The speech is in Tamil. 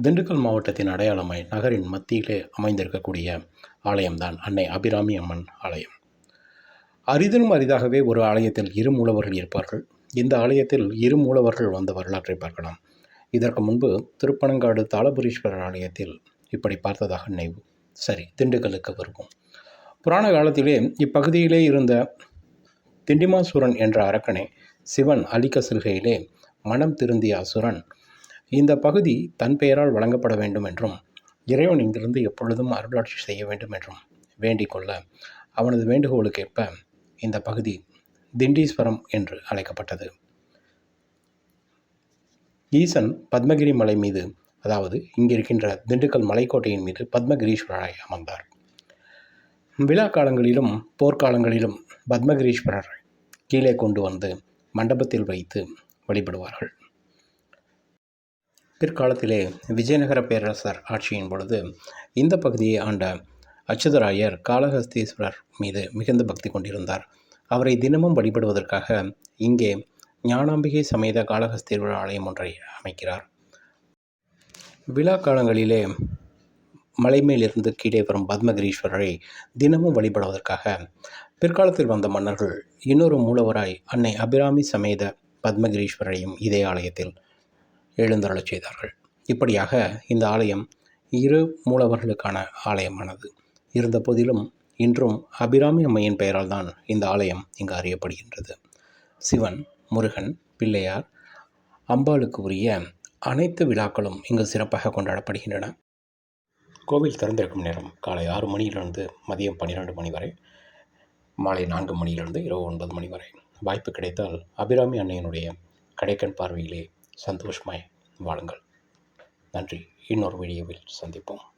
திண்டுக்கல் மாவட்டத்தின் அடையாளமாய் நகரின் மத்தியிலே அமைந்திருக்கக்கூடிய ஆலயம்தான் அன்னை அபிராமி அம்மன் ஆலயம். அரிதிலும் அரிதாகவே ஒரு ஆலயத்தில் இரு மூலவர்கள் இருப்பார்கள். இந்த ஆலயத்தில் இரு மூலவர்கள் வந்த வரலாற்றை பார்க்கலாம். இதற்கு முன்பு திருப்பனங்காடு தாளபுரீஸ்வரர் ஆலயத்தில் இப்படி பார்த்ததாக நினைவு. சரி திண்டுக்கலுக்கு வருவோம். புராண காலத்திலே இப்பகுதியிலே இருந்த திண்டிமாசுரன் என்ற அரக்கனை சிவன் அழிக்க செல்கையிலே மனம் திருந்திய அசுரன் இந்த பகுதி தன் பெயரால் வழங்கப்பட வேண்டும் என்றும் இறைவன் இங்கிருந்து எப்பொழுதும் அருளாட்சி செய்ய வேண்டும் என்றும் வேண்டிக் கொள்ள அவனது வேண்டுகோளுக்கேற்ப இந்த பகுதி திண்டீஸ்வரம் என்று அழைக்கப்பட்டது. ஈசன் பத்மகிரி மலை மீது அதாவது இங்கிருக்கின்ற திண்டுக்கல் மலைக்கோட்டையின் மீது பத்மகிரீஸ்வரராய் அமர்ந்தார். விழா காலங்களிலும் போர்க்காலங்களிலும் பத்மகிரீஸ்வரர் கீழே கொண்டு வந்து மண்டபத்தில் வைத்து வழிபடுவார்கள். பிற்காலத்திலே விஜயநகர பேரரசர் ஆட்சியின் பொழுது இந்த பகுதியை ஆண்ட அச்சுதராயர் காளஹஸ்தீஸ்வரர் மீது மிகுந்த பக்தி கொண்டிருந்தார். அவரை தினமும் வழிபடுவதற்காக இங்கே ஞானாம்பிகை சமேத காளஹஸ்தீஸ்வரர் ஆலயம் ஒன்றை அமைக்கிறார். விழா காலங்களிலே மலை மேலிருந்து கீழே வரும் பத்மகிரீஸ்வரரை தினமும் வழிபடுவதற்காக பிற்காலத்தில் வந்த மன்னர்கள் இன்னொரு மூலவராய் அன்னை அபிராமி சமேத பத்மகிரீஸ்வரரையும் இதே ஆலயத்தில் எழுந்தருளச் செய்தார்கள். இப்படியாக இந்த ஆலயம் இரு மூலவர்களுக்கான ஆலயமானது. இருந்த போதிலும் இன்றும் அபிராமி அம்மையின் பெயரால் தான் இந்த ஆலயம் இங்கு அறியப்படுகின்றது. சிவன் முருகன் பிள்ளையார் அம்பாளுக்கு உரிய அனைத்து விழாக்களும் இங்கு சிறப்பாக கொண்டாடப்படுகின்றன. கோவில் திறந்திருக்கும் நேரம் காலை ஆறு மணியிலிருந்து மதியம் பன்னிரெண்டு மணி வரை மாலை நான்கு மணியிலிருந்து இரவு ஒன்பது மணி வரை. வாய்ப்பு கிடைத்தால் அபிராமி அன்னையினுடைய கடைக்கண் பார்வையிலே சந்தோஷமாய் வாழுங்கள். நன்றி. இன்னொரு வீடியோவில் சந்திப்போம்.